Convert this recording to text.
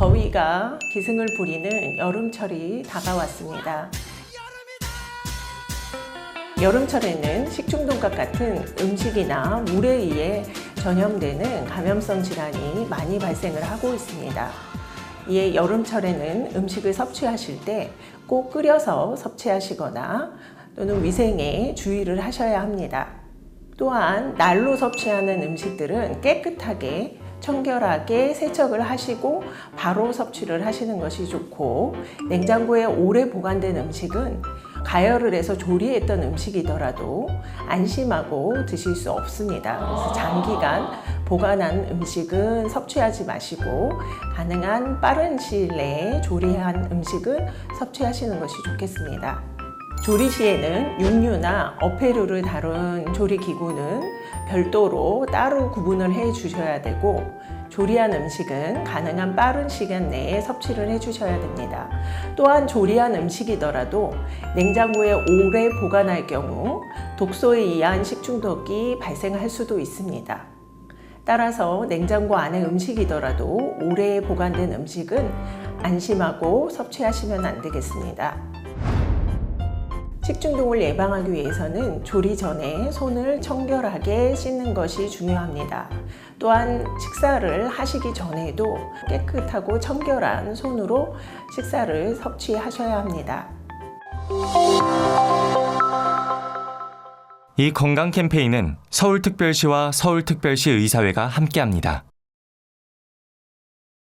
더위가 기승을 부리는 여름철이 다가왔습니다. 여름철에는 식중독과 같은 음식이나 물에 의해 전염되는 감염성 질환이 많이 발생을 하고 있습니다. 이에 여름철에는 음식을 섭취하실 때 꼭 끓여서 섭취하시거나 또는 위생에 주의를 하셔야 합니다. 또한 날로 섭취하는 음식들은 깨끗하게 청결하게 세척을 하시고 바로 섭취를 하시는 것이 좋고 냉장고에 오래 보관된 음식은 가열을 해서 조리했던 음식이더라도 안심하고 드실 수 없습니다. 그래서 장기간 보관한 음식은 섭취하지 마시고 가능한 빠른 시일 내에 조리한 음식은 섭취하시는 것이 좋겠습니다. 조리 시에는 육류나 어패류를 다룬 조리 기구는 별도로 따로 구분을 해 주셔야 되고 조리한 음식은 가능한 빠른 시간 내에 섭취를 해 주셔야 됩니다. 또한 조리한 음식이더라도 냉장고에 오래 보관할 경우 독소에 의한 식중독이 발생할 수도 있습니다. 따라서 냉장고 안에 음식이더라도 오래 보관된 음식은 안심하고 섭취하시면 안 되겠습니다. 식중독을 예방하기 위해서는 조리 전에 손을 청결하게 씻는 것이 중요합니다. 또한 식사를 하시기 전에도 깨끗하고 청결한 손으로 식사를 섭취하셔야 합니다. 이 건강 캠페인은 서울특별시와 서울특별시 의사회가 함께합니다.